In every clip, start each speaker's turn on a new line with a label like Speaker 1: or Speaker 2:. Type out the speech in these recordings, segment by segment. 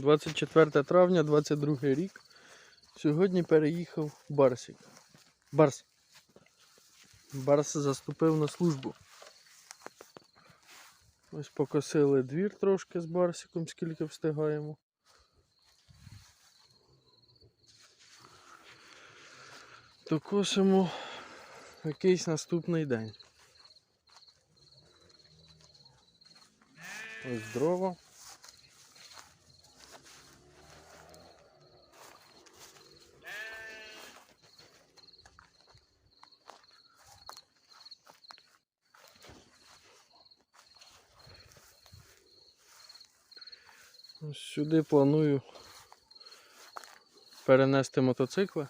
Speaker 1: 24 травня, 22 рік. Сьогодні переїхав Барсик. Барс. Барс заступив на службу. Ось покосили двір трошки з Барсиком, скільки встигаємо. То косимо якийсь наступний день. Ось дрова. Сюди планую перенести мотоцикли.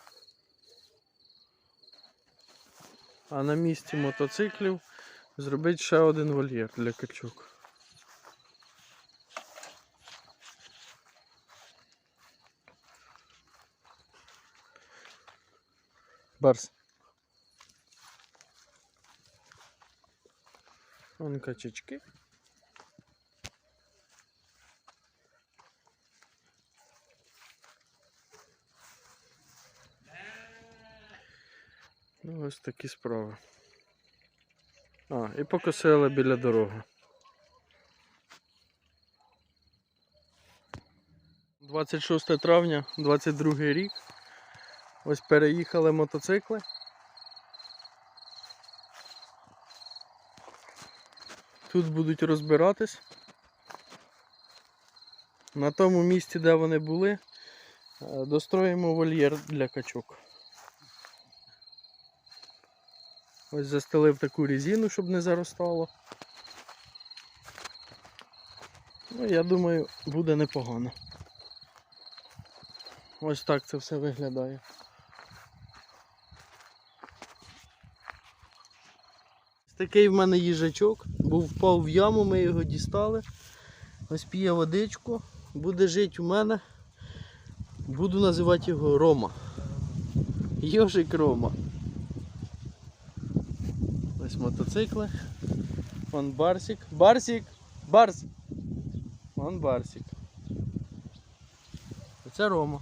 Speaker 1: А на місці мотоциклів зробити ще один вольєр для качок. Барс. Вон качечки. Ну, ось такі справи. А, і покосили біля дороги. 26 травня, 22 рік. Ось переїхали мотоцикли. Тут будуть розбиратись. На тому місці, де вони були, е, достроїмо вольєр для качок. Ось застелив таку резину, щоб не заростало. Ну, я думаю, буде непогано. Ось так це все виглядає. Такий в мене їжачок, був впав в яму, ми його дістали. Ось п'є водичку, буде жити у мене. Буду називати його Рома. Йожик Рома. Ось мотоцикли. Вон Барсик. Барсик! Барс! Вон Барсик. Це Рома.